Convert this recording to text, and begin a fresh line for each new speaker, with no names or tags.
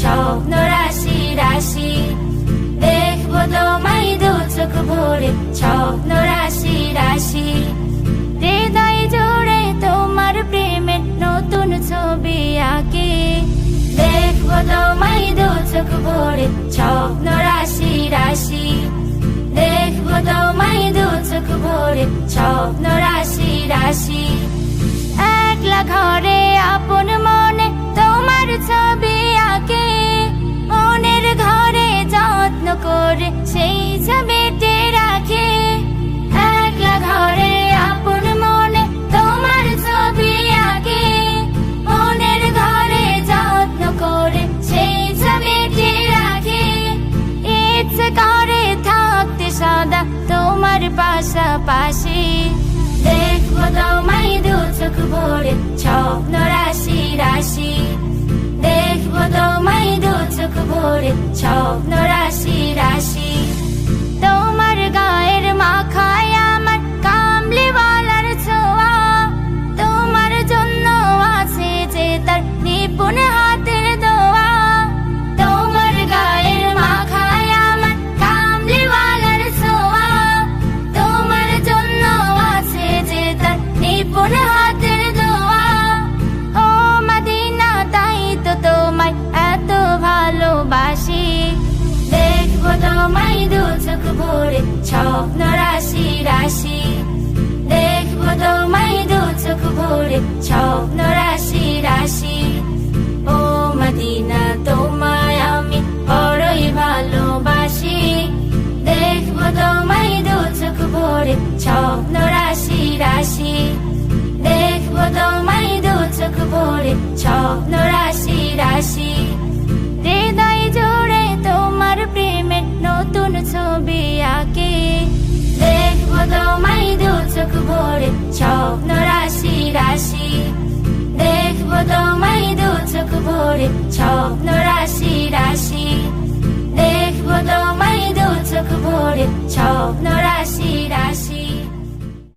স্বপ্ন রাশি রাশি দেখব তোমায় দু চোখ ভরে স্বপ্ন রাশি রাশি হৃদয় জুড়ে তোমার প্রেমের নতুন ছবি আঁকি। দেখব তোমায় দু চোখ ভরে স্বপ্ন রাশি রাশি দেখব তোমায় দু চোখ ভরে রাশি রাশি একলা ঘরে তোমার পাশাপাশি। দেখব তোমায় দু চোখ ভরে, স্বপ্ন রাশি রাশি। দেখব তোমায় দু চোখ ভরে, স্বপ্ন রাশি স্বপ্ন রাশি রাশি। দেখব তোমায় দু চোখ ভরে স্বপ্ন রাশি রাশি। ও মদিনা, তোমায় আমি বড়ই ভালোবাসি। দেখব তোমায় দু চোখ ভরে স্বপ্ন রাশি রাশি। দেখব তোমায় দু চোখ ভরে স্বপ্ন রাশি রাশি। স্বপ্ন রাশি